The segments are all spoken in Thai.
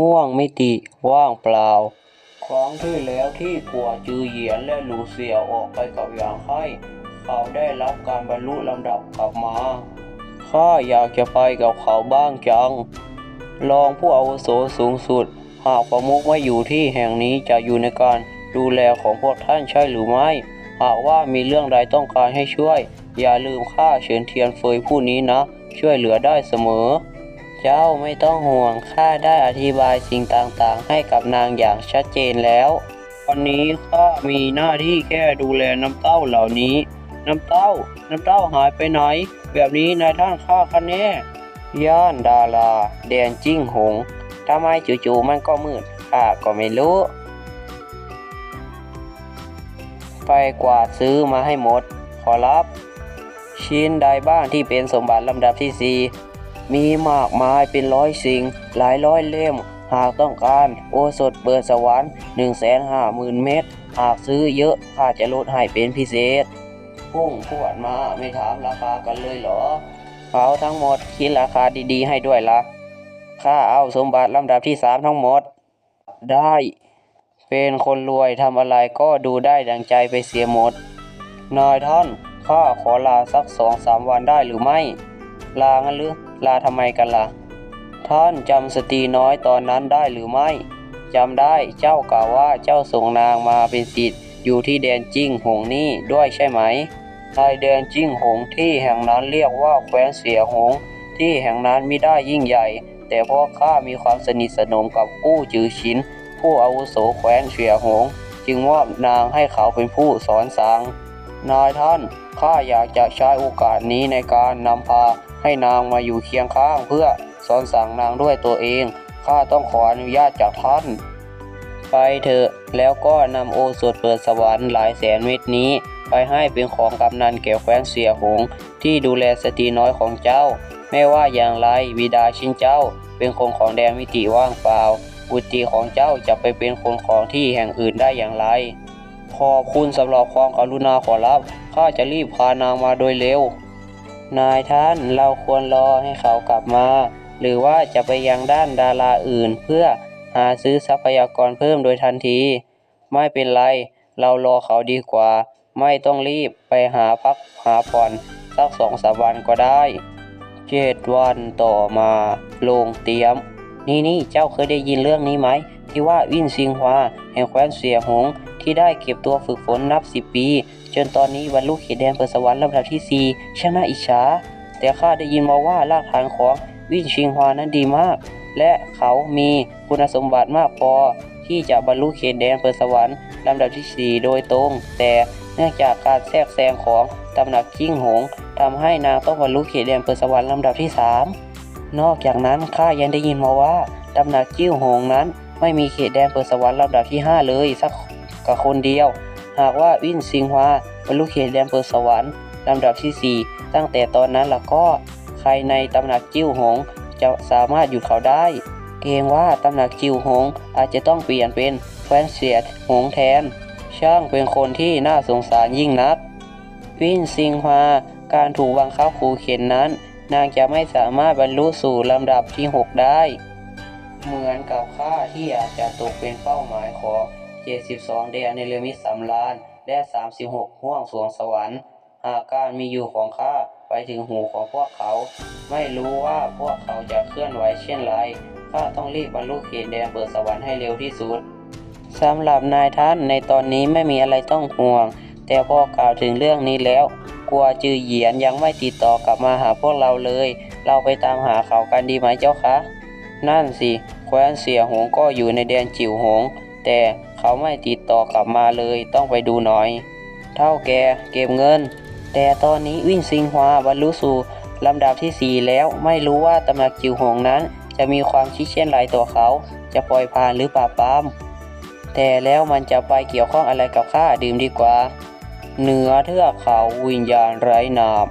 ม่วงมิติว่างเปล่า ครั้งที่แล้วที่กัวจือเหยียนและหลูเสี่ยวออกไปกับหยางไห้เขาได้รับการบรรลุลำดับกลับมา ข้าอยากจะไปกับเขาบ้างจัง รองผู้อาวุโสสูงสุด หากประมุขไม่อยู่ที่แห่งนี้จะอยู่ในการดูแลของพวกท่านใช่หรือไม่ หากว่ามีเรื่องใดต้องการให้ช่วย อย่าลืมข้าเฉินเทียนเฟยผู้นี้นะ ช่วยเหลือได้เสมอ เจ้าไม่ต้องห่วงข้าได้อธิบายสิ่งต่างๆ ให้กับนางอย่างชัดเจนแล้ววันนี้ข้ามีหน้าที่แค่ดูแลน้ำเต้าเหล่านี้ น้ำเต้า น้ำเต้าหายไปไหน แบบนี้นายท่านข้าคะแน่ย่านดาราแดนจิ้งหงทำไมจู่ๆมันก็มืดข้าก็ไม่รู้ ไปกวาดซื้อมาให้หมด ขอรับ ชิ้นใดบ้างที่เป็นสมบัติลำดับที่สี่ มีมากมายเป็นร้อยสิ่ง หลายร้อยเล่ม หากต้องการโอสถเปิดสวรรค์1 5 0 0 0 0 เม็ดหากซื้อเยอะข้าจะลดให้เป็นพิเศษ พุ่งพวดมาไม่ถามราคากันเลยเหรอเอาทั้งหมดคิดราคาดีๆ ให้ด้วยละ่ะข้าเอาสมบัติลำดับที่สามทั้งหมด ได้ เป็นคนรวยทำอะไรก็ดูได้ดังใจไปเสียหมด นายท่านข้าขอลาสักสองสามวันได้หรือไม่ ลางั้นหรือ ลาทำไมกันล่ะ ท่านจำสตรีน้อยตอนนั้นได้หรือไม่จำได้เจ้ากล่าวว่าเจ้าส่งนางมาเป็นศิษย์อยู่ที่แดนจิ้งหงนี่ด้วยใช่ไหมในแดนจิ้งหงที่แห่งนั้นเรียกว่าแคว้นเสียหง ที่แห่งนั้นมิได้ยิ่งใหญ่ แต่เพราะข้ามีความสนิทสนมกับกู้จือชินผู้อาวุโสแคว้นเสียหง จึงมอบนางให้เขาเป็นผู้สอนสั่ง นายท่านข้าอยากจะใช้โอกาสนี้ในการนำพาให้นางมาอยู่เคียงข้างเพื่อสอนสั่งนางด้วยตัวเองข้าต้องขออนุญาตจากท่าน ไปเถอะแล้วก็นำโอสถเปิดสวรรค์หลายแสนเม็ดนี้ ไปให้เป็นของกำนันแก่แคว้นเสียหงที่ดูแลสตรีน้อยของเจ้า ไม่ว่าอย่างไรบิดาชินเจ้า เป็นคนของแดนมิติว่างเปล่าบุตรีของเจ้าจะไปเป็นคนของที่แห่งอื่นได้อย่างไร ขอบคุณสำหรับความกรุณาขอรับ ข้าจะรีบพานางมาโดยเร็ว นายท่านเราควรรอให้เขากลับมา หรือว่าจะไปยังด้านดาราอื่นเพื่อหาซื้อทรัพยากรเพิ่มโดยทันที ไม่เป็นไร เรารอเขาดีกว่า ไม่ต้องรีบไปหาพักหาผ่อนสักสองสามวันก็ได้เจ็ดวันต่อมาโรงเตรียม นี่นี่เจ้าเคยได้ยินเรื่องนี้ไหม ที่ว่าวินซิงฮวาแห่งแคว้นเสียหง ที่ได้เก็บตัวฝึกฝนนับสิบปี จนตอนนี้บรรลุเขตแดนเปิดสวรรค์ลำดับที่สี่ช่างน่าอิจฉา แต่ข้าได้ยินมาว่ารากฐานของวินชิงฮวานั้นดีมาก และเขามีคุณสมบัติมากพอ ที่จะบรรลุเขตแดนเปิดสวรรค์ลำดับที่สี่โดยตรง แต่เนื่องจากการแทรกแซงของตำหนักจิ้งหงทำให้นางต้องบรรลุเขตแดนเปิดสวรรค์ลำดับที่สามนอกจากนั้นข้ายังได้ยินมาว่าตำหนักจิ้งหงนั้นไม่มีเขตแดนเปิดสวรรค์ลำดับที่ห้าเลยสัก กับคนเดียว หากว่าวินซิงฮวาบรรลุเขตแดนเปิดสวรรค์ลำดับที่ 4 ตั้งแต่ตอนนั้นแล่ะก็ใครในตำหนักจิ้วหงจะสามารถหยุดเขาได้ เกรงว่าตำหนักจิ้วหงอาจจะต้องเปลี่ยนเป็นแคว้นเสียดหงแทน ช่างเป็นคนที่น่าสงสารยิ่งนัก วินซิงฮวาการถูกบังคับขู่เข็นนั้น นางจะไม่สามารถบรรลุสู่ลำดับที่ 6 ได้ เหมือนกับข้าที่อาจจะตกเป็นเป้าหมายของ 72 แดนในเรือมิตรสำราญและ 36 ห่วงสวงสวรรค์ หากการมีอยู่ของข้าไปถึงหูของพวกเขา ไม่รู้ว่าพวกเขาจะเคลื่อนไหวเช่นไรข้าต้องรีบบรรลุเขตแดนเปิดสวรรค์ให้เร็วที่สุดสำหรับนายท่านในตอนนี้ไม่มีอะไรต้องห่วง แต่พอกล่าวถึงเรื่องนี้แล้ว กลัวจือเหยียนยังไม่ติดต่อกลับมาหาพวกเราเลย เราไปตามหาเขากันดีไหมเจ้าคะ นั่นสิ แคว้นเสียหงก็อยู่ในแดนจิ๋วหง แต่ เขาไม่ติดต่อกลับมาเลยต้องไปดูหน่อย เท่าแกเก็บเงิน แต่ตอนนี้วินซิงฮวาบรรลุสู่ลำดับที่ 4 แล้วไม่รู้ว่าตำหนักจิ๋วหงนั้น จะมีความคิดเช่นไรต่อเขา จะปล่อยผ่านหรือปราบปราม แต่แล้วมันจะไปเกี่ยวข้องอะไรกับข้าดื่มดีกว่า เหนือเทือกเขาวิญญาณไร้นาม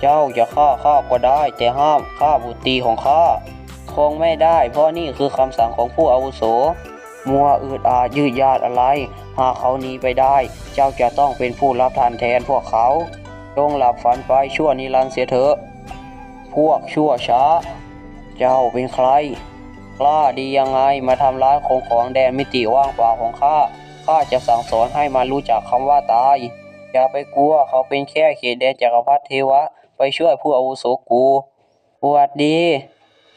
เจ้าจะฆ่าข้าก็ได้ แต่ห้ามฆ่าบุตรีของข้าคงไม่ได้เพราะนี่คือคำสั่งของผู้อาวุโส มัวอืดอาดยืดยาดอะไร หากเขาหนีไปได้ เจ้าจะต้องเป็นผู้รับทานแทนพวกเขาจงหลับฝันไปชั่วนิรันดร์เสียเถอะ พวกชั่วช้า เจ้าเป็นใคร กล้าดียังไงมาทำร้ายของของแดนมิติว่างเปล่าของข้า ข้าจะสั่งสอนให้มันรู้จักคำว่าตาย อย่าไปกลัวเขาเป็นแค่เขตแดนจักรพรรดิเทวะ ไปช่วยผู้อาวุโสกูปวดดี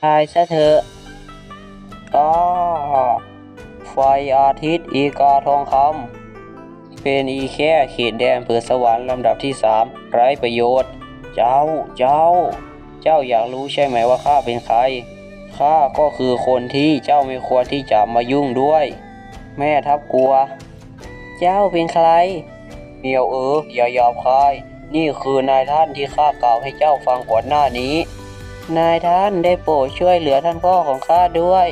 ตายซะเถอะอ้า ไฟอาทิตย์ อีกาทองคำเป็นอีแค่เขตแดนเปิดสวรรค์ลำดับที่สามไร้ประโยชน์ เจ้า เจ้า เจ้าอยากรู้ใช่ไหมว่าข้าเป็นใคร ข้าก็คือคนที่เจ้าไม่ควรที่จะมายุ่งด้วย แม่ทับกลัว เจ้าเป็นใครเมียวเอออย่ายาบคายนี่คือนายท่านที่ข้ากล่าวให้เจ้าฟังก่อนหน้านี้ นายท่านได้โปรดช่วยเหลือท่านพ่อของข้าด้วย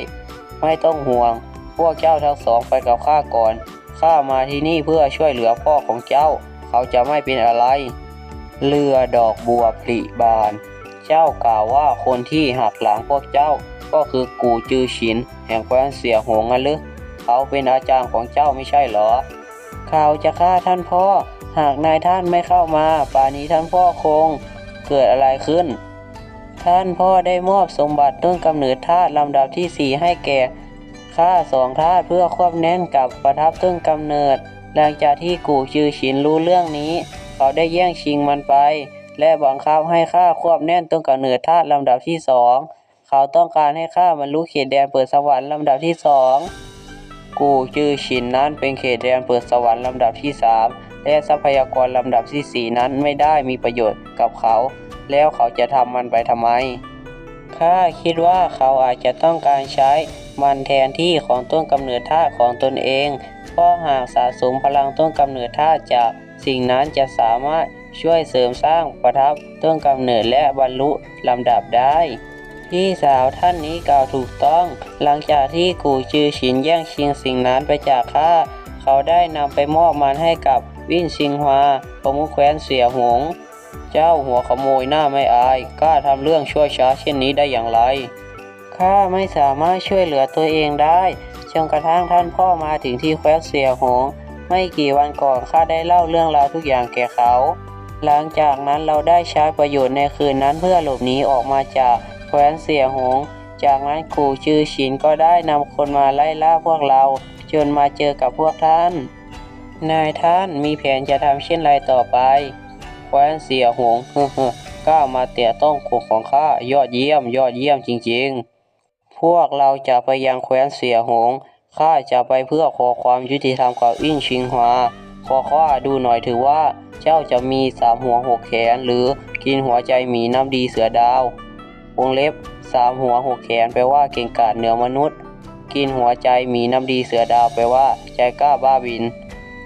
ไม่ต้องห่วง พวกเจ้าทั้งสองไปกับข้าก่อน ข้ามาที่นี่เพื่อช่วยเหลือพ่อของเจ้า เขาจะไม่เป็นอะไร เรือดอกบัวผลิบาน เจ้ากล่าวว่าคนที่หักหลังพวกเจ้า ก็คือกูจือฉิน แห่งแคว้นเสียหงงันหรือเขาเป็นอาจารย์ของเจ้าไม่ใช่หรอ เขาจะฆ่าท่านพ่อ หากนายท่านไม่เข้ามาป่านนี้ท่านพ่อคง เกิดอะไรขึ้น ท่านพ่อได้มอบสมบัติต้นกำเนิดธาตุลำดับที่สี่ให้แก่ ข้าสองธาตุเพื่อควบแน่นกับประทับต้นกำเนิด หลังจากที่กูจือฉินรู้เรื่องนี้ เขาได้แย่งชิงมันไป และบังคับให้ข้าควบแน่นต้นกำเนิดธาตุลำดับที่สองเขาต้องการให้ข้าบรรลุเขตแดนเปิดสวรรค์ลำดับที่สองกูจือฉินนั้นเป็นเขตแดนเปิดสวรรค์ลำดับที่สามและทรัพยากรลำดับที่สี่นั้นไม่ได้มีประโยชน์กับเขา แล้วเขาจะทำมันไปทำไม ข้าคิดว่าเขาอาจจะต้องการใช้มันแทนที่ของต้นกำเนิดธาตุของตนเอง เพราะหากสะสมพลังต้นกำเนิดธาตุจากสิ่งนั้นจะสามารถช่วยเสริมสร้างประทับต้นกำเนิดและบรรลุลำดับได้ พี่สาวท่านนี้กล่าวถูกต้อง หลังจากที่กูจือฉินแย่งชิงสิ่งนั้นไปจากข้าเขาได้นำไปมอบมันให้กับวินชิงฮวาประมุขแคว้นเสี่ยหง เจ้าหัวขโมยหน้าไม่อาย กล้าทำเรื่องชั่วช้าเช่นนี้ได้อย่างไร ข้าไม่สามารถช่วยเหลือตัวเองได้จนกระทั่งท่านพ่อมาถึงที่แคว้นเสียหงไม่กี่วันก่อนข้าได้เล่าเรื่องราวทุกอย่างแก่เขา หลังจากนั้นเราได้ใช้ประโยชน์ในคืนนั้นเพื่อหลบหนีออกมาจากแคว้นเสียหงจากนั้นกูชื่อฉินก็ได้นำคนมาไล่ล่าพวกเรา จนมาเจอกับพวกท่าน นายท่านมีแผนจะทำเช่นไรต่อไป ว้นเสียหงเฮ้อๆก้ามาเตะต้องขกของข้ายอดเยี่ยมยอดเยี่ยมจริงๆ พวกเราจะไปยังแคว้นเสียหงข้าจะไปเพื่อขอความยุติธรรมกับอิ่งชิงฮวาขอข้าดูหน่อยถือว่าเจ้าจะมีสามหัวหกแขน หรือกินหัวใจหมีน้ำดีเสือดาววงเล็บสามหัวหกแขนแปลว่าเก่งกาจเหนือมนุษย์ กินหัวใจหมีน้ำดีเสือดาวแปลว่าใจกล้าบ้าบิน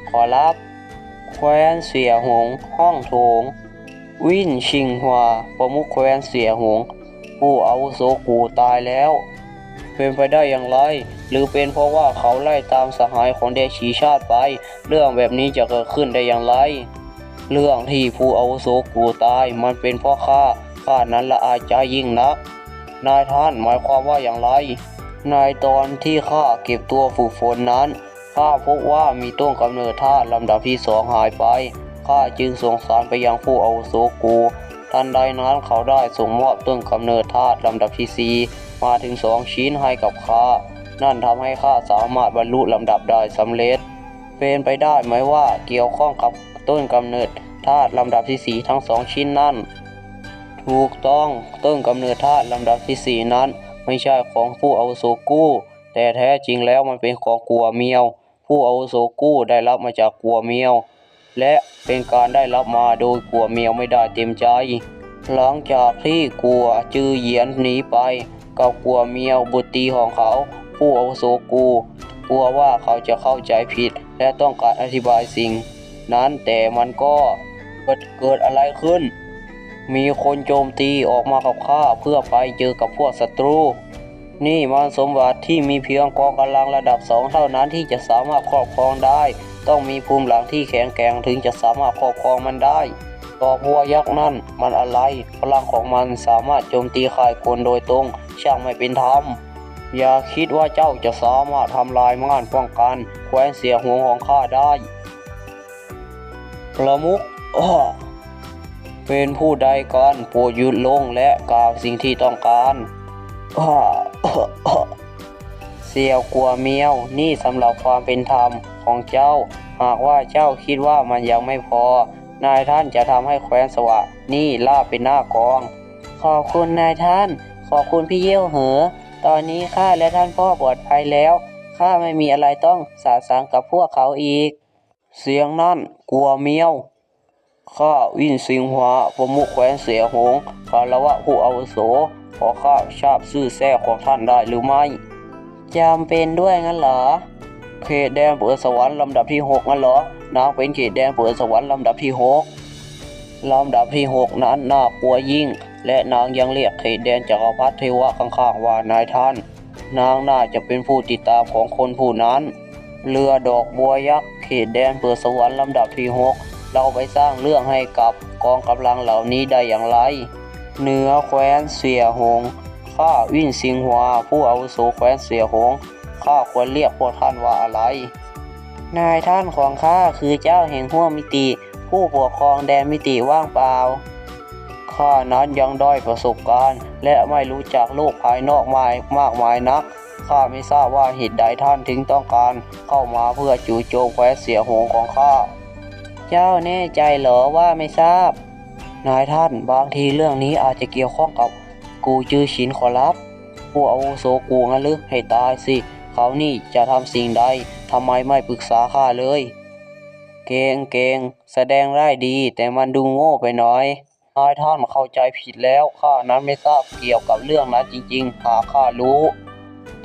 ขอรับ แคว้นเสียหงห้องโถง วิ่นชิงฮวประมุขแคว้นเสียหง ผู้อาวุโสกูตายแล้ว เป็นไปได้อย่างไร หรือเป็นเพราะว่าเขาไล่ตามสหายของเดชีชาติไป เรื่องแบบนี้จะเกิดขึ้นได้อย่างไร เรื่องที่ผู้อาวุโสกูตายมันเป็นเพราะข้าข้านั้นละอาใจยิ่งนัก นายท่านหมายความว่าอย่างไรในตอนที่ข้าเก็บตัวฝึกฝนนั้น ข้าพบว่ามีต้นกำเนิดธาตุลำดับที่สองหายไป ข้าจึงส่งสารไปยังผู้อาวุโสกูทันใดนั้นเขาได้ส่งมอบต้นกำเนิดธาตุลำดับที่สี่มาถึงสองชิ้นให้กับข้า นั่นทำให้ข้าสามารถบรรลุลำดับได้สำเร็จ เป็นไปได้ไหมว่าเกี่ยวข้องกับต้นกำเนิดธาตุลำดับที่สี่ทั้งสองชิ้นนั้นถูกต้องต้นกำเนิดธาตุลำดับที่สี่นั้น ไม่ใช่ของผู้อาวุโสกู้ แต่แท้จริงแล้วมันเป็นของกัวเมียว ผู้อาวุโสกู้ได้รับมาจากกัวเมียว และเป็นการได้รับมาโดยกัวเมียวไม่ได้เต็มใจ หลังจากที่กัวจือเหยียนหนีไปกับกัวเมียวบุตรีของเขา ผู้อาวุโสกูกลัวว่าเขาจะเข้าใจผิด และต้องการอธิบายสิ่ง นั้นแต่มันก็เกิดเกิดอะไรขึ้น มีคนโจมตีออกมากับข้าเพื่อไปเจอกับพวกศัตรู นี่มันสมบัติที่มีเพียงกองกำลังระดับสองเท่านั้นที่จะสามารถครอบครองได้ ต้องมีภูมิหลังที่แข็งแกร่งถึงจะสามารถครอบครองมันได้ต่อพัวยักษ์นั่นมันอะไรพลังของมันสามารถโจมตีข่ายคนโดยตรง ช่างไม่เป็นธรรมอย่าคิดว่าเจ้าจะสามารถทำลายม่านป้องกันแควนเสียหวงของข้าได้ประมุขเป็นผู้ใดกันโปรดหยุดลงและกล่าวสิ่งที่ต้องการ เสี่ยวกลัวเมียวนี่สำหรับความเป็นธรรมของเจ้า หากว่าเจ้าคิดว่ามันยังไม่พอ นายท่านจะทำให้แคว้นสวะนี่ลาบเป็นหน้ากอง ขอบคุณนายท่าน ขอบคุณพี่เยี่ยวเหอ ตอนนี้ข้าและท่านพ่อปลอดภัยแล้วข้าไม่มีอะไรต้องสาสางกับพวกเขาอีก เสียงนั่นกลัวเมียว ข้าวินสิงหวาประมุขแคว้นเสียหงคารวะผู้อาวุโส ขอข้าทราบชื่อแท้ของท่านได้หรือไม่จำเป็นด้วยงั้นเหรอ เขตแดนเปิดสวรรค์ลำดับที่หกงั้นเหรอนางเป็นเขตแดนเปิดสวรรค์ลำดับที่หกลำดับที่หกนั้นน่ากลัวยิ่ง และนางยังเรียกเขตแดนจักรพรรดิเทวะข้างๆว่านายท่าน นางน่าจะเป็นผู้ติดตามของคนผู้นั้น เรือดอกบัวยักษ์เขตแดนเปิดสวรรค์ลำดับที่หก เราไปสร้างเรื่องให้กับกองกำลังเหล่านี้ได้อย่างไร เหนือแคว้นเสียหงข้าวิ่นสิงหวาผู้อาวุโสแคว้นเสียหงข้าควรเรียกพวกท่านว่าอะไร นายท่านของข้าคือเจ้าแห่งห้วมิติ ผู้ปกครองแดนมิติว่างเปล่าข้านั้นยังด้อยประสบการณ์ และไม่รู้จักโลกภายนอกมายมากมายนักข้าไม่ทราบว่าเหตุใดท่านถึงต้องการเข้ามาเพื่อจู่โจมแคว้นเสียหงของข้า เจ้าแน่ใจเหรอว่าไม่ทราบ นายท่านบางทีเรื่องนี้อาจจะเกี่ยวข้องกับกูจือฉินขอรับ ผู้อาวุโสกูงั้นหรือให้ตายสิ เขานี่จะทำสิ่งใดทำไมไม่ปรึกษาข้าเลย เก่งเก่งแสดงได้ดีแต่มันดูโง่ไปหน่อยนายท่านเข้าใจผิดแล้วข้านั้นไม่ทราบเกี่ยวกับเรื่องนั้นจริงๆ หากข้ารู้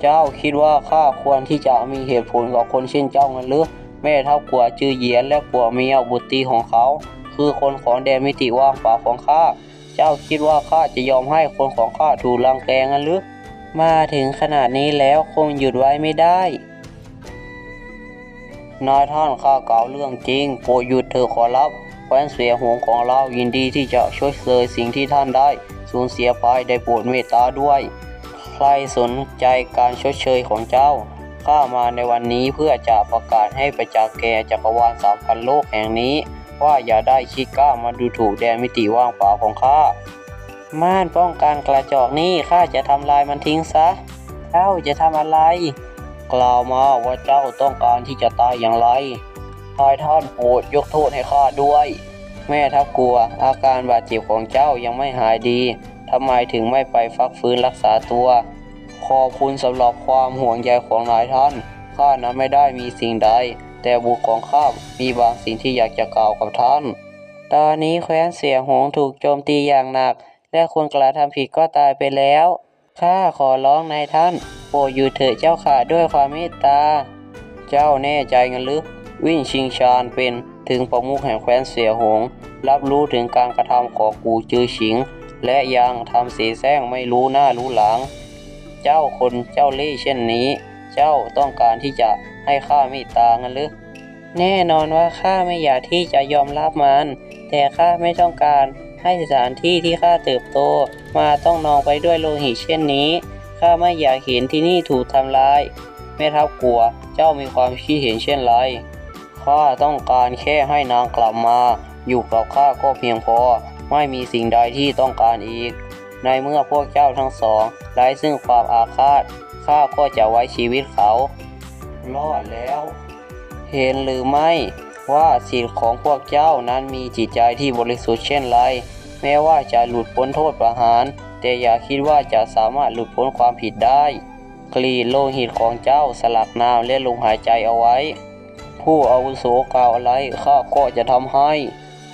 เจ้าคิดว่าข้าควรที่จะมีเหตุผลกับคนเช่นเจ้างั้นหรือ แม่เท่ากัวจือเหยียนและกัวเมียบุตรีของเขา คือคนของแดนมิติว่างเปล่าของข้า เจ้าคิดว่าข้าจะยอมให้คนของข้าถูกรังแกงั้นหรือมาถึงขนาดนี้แล้วคงหยุดไว้ไม่ได้นายท่านข้ากล่าวเรื่องจริง โปรดหยุดเถอะขอรับแคว้นเสียหงของเรายินดีที่จะช่วยเสยสิ่งที่ท่านได้ สูญเสียไปได้โปรดเมตตาด้วย ใครสนใจการชดเชยของเจ้า ข้ามาในวันนี้เพื่อจะประกาศให้ประจักษ์แก่จักรวาลสามพันโลกแห่งนี้ ว่าอย่าได้คิดกล้ามาดูถูกแดนมิติว่างเปล่าของข้าม่านป้องกันกระจอกนี่ข้าจะทำลายมันทิ้งซะเจ้าจะทำอะไร กล่าวมาว่าเจ้าต้องการที่จะตายอย่างไรนายท่านโปรดยกโทษให้ข้าด้วย แม่ทัพกลัว อาการบาดเจ็บของเจ้ายังไม่หายดีทำไมถึงไม่ไปฟักฟื้นรักษาตัว ขอบคุณสำหรับความห่วงใยของนายท่าน ข้านั้นไม่ได้มีสิ่งใด แต่บุตรของข้ามีบางสิ่งที่อยากจะกล่าวกับท่าน ตอนนี้แคว้นเสียหงถูกโจมตีอย่างหนัก และคนกระทำผิดก็ตายไปแล้ว ข้าขอร้องนายท่าน โปรดอยู่เถิดเจ้าค่ะด้วยความเมตตา เจ้าแน่ใจงันหรือวิ่งชิงชานเป็นถึงประมุขแห่งแคว้นเสียหง รับรู้ถึงการกระทำของกูจือฉิง และยังทำเสียแซงไม่รู้หน้ารู้หลัง เจ้าคนเจ้าเล่ห์เช่นนี้ เจ้าต้องการที่จะให้ข้าเมตตางันหรือ แน่นอนว่าข้าไม่อยากที่จะยอมรับมัน แต่ข้าไม่ต้องการให้สถานที่ที่ข้าเติบโต มาต้องนองไปด้วยโลหิตเช่นนี้ ข้าไม่อยากเห็นที่นี่ถูกทำลายแม่ทัพกลัว เจ้ามีความคิดเห็นเช่นไร ข้าต้องการแค่ให้นางกลับมา อยู่กับข้าก็เพียงพอ ไม่มีสิ่งใดที่ต้องการอีก ในเมื่อพวกเจ้าทั้งสองไร้ซึ่งความอาฆาตข้าก็จะไว้ชีวิตเขา รอดแล้ว เห็นหรือไม่ว่าสิทธิ์ของพวกเจ้านั้นมีจิตใจที่บริสุทธิ์เช่นไร แม้ว่าจะหลุดพ้นโทษประหาร แต่อย่าคิดว่าจะสามารถหลุดพ้นความผิดได้ กรีดโลหิตของเจ้าสลักน้ำและลมหายใจเอาไว้ ผู้อาวุโสกล่าวอะไรข้าก็จะทำให้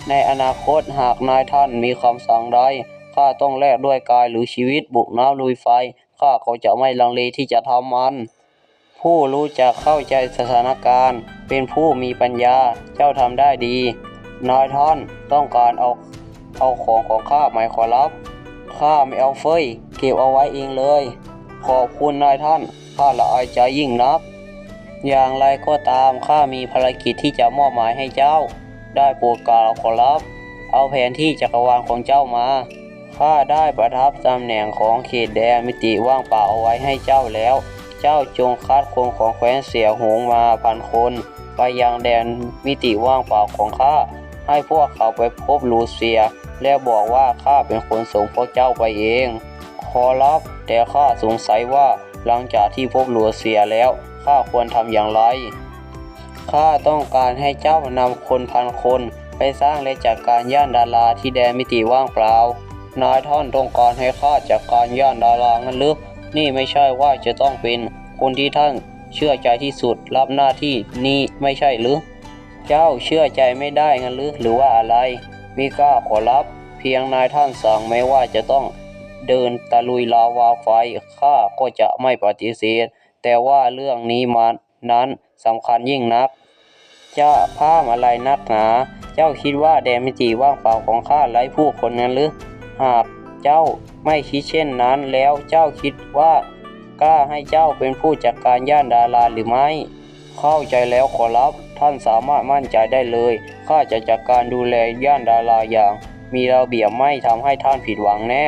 ในอนาคตหากนายท่านมีคำสั่งใด ข้าต้องแลกด้วยกายหรือชีวิตบุกน้ำลุยไฟ ข้าก็จะไม่ลังเลที่จะทำมัน ผู้รู้จักเข้าใจสถานการณ์ เป็นผู้มีปัญญา เจ้าทำได้ดี นายท่านต้องการเอาเอาของของข้าไหมขอรับข้าไม่เอาเฟยเก็บเอาไว้เองเลย ขอบคุณนายท่านข้าละอายใจยิ่งนัก อย่างไรก็ตามข้ามีภารกิจที่จะมอบหมายให้เจ้า ได้โปรดกล่าวขอรับ เอาแผนที่จักรวาลของเจ้ามา ข้าได้ประทับตำแหน่งของเขตแดนมิติว่างเปล่าเอาไว้ให้เจ้าแล้ว เจ้าจงคัดคนของแคว้นเสียหงมาพันคน ไปยังแดนมิติว่างเปล่าของข้า ให้พวกเขาไปพบลูเซีย และบอกว่าข้าเป็นคนส่งพวกเจ้าไปเอง ขอรับแต่ข้าสงสัยว่าหลังจากที่พบลัวเสียแล้วข้าควรทำอย่างไรข้าต้องการให้เจ้านำคนพันคนไปสร้างและจัดการย่านดาราที่แดนมิติว่างเปล่า นายท่านต้องการให้ข้าจัดการย่านดารางั้นหรือนี่ไม่ใช่ว่าจะต้องเป็นคนที่ท่านเชื่อใจที่สุดรับหน้าที่นี้ไม่ใช่หรือ เจ้าเชื่อใจไม่ได้งั้นหรือหรือว่าอะไรมิก้าขอรับ เพียงนายท่านสั่งไม่ว่าจะต้องเดินตะลุยลาวาไฟข้าก็จะไม่ปฏิเสธ แต่ว่าเรื่องนี้มันนั้นสำคัญยิ่งนัก จะพามอะไรนักหนา เจ้าคิดว่าแดนมิติว่างเปล่าของข้าไร้ผู้คนนั้นหรือ หากเจ้าไม่คิดเช่นนั้นแล้วเจ้าคิดว่ากล้าให้เจ้าเป็นผู้จัดการย่านดาราหรือไม่ เข้าใจแล้วขอรับท่านสามารถมั่นใจได้เลยข้าจะจัดการดูแลย่านดาราอย่าง มีระเบียบไม่ทำให้ท่านผิดหวังแน่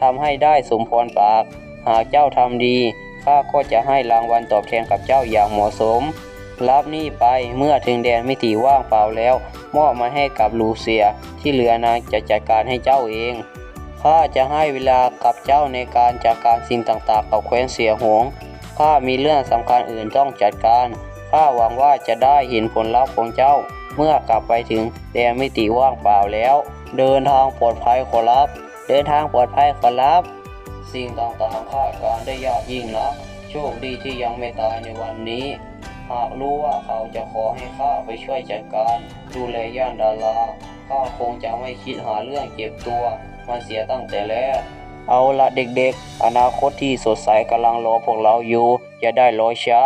ทำให้ได้สมพรปาก หากเจ้าทำดีข้าก็จะให้รางวัลตอบแทนกับเจ้าอย่างเหมาะสม รับนี่ไปเมื่อถึงแดนมิติว่างเปล่าแล้ว มอบมาให้กับลูเซีย ที่เหลือนางจะจัดการให้เจ้าเองข้าจะให้เวลากับเจ้าในการจัดการสิ่งต่างๆ กับแคว้นเสียหงข้ามีเรื่องสำคัญอื่นต้องจัดการข้าหวังว่าจะได้เห็นผลลัพธ์ของเจ้า เมื่อกลับไปถึงแดนมิติว่างเปล่าแล้ว เดินทางปลอดภัยขอรับ เดินทางปลอดภัยขอรับ สิ่งต่างๆคาดการได้ยากยิ่งนะโชคดีที่ยังไม่ตายในวันนี้ หากรู้ว่าเขาจะขอให้ข้าไปช่วยจัดการ ดูแลย่านดาราข้าคงจะไม่คิดหาเรื่องเก็บตัว มาเสียตั้งแต่แรกเอาละเด็กๆ อนาคตที่สดใสกำลังรอพวกเราอยู่ อย่าได้รอช้า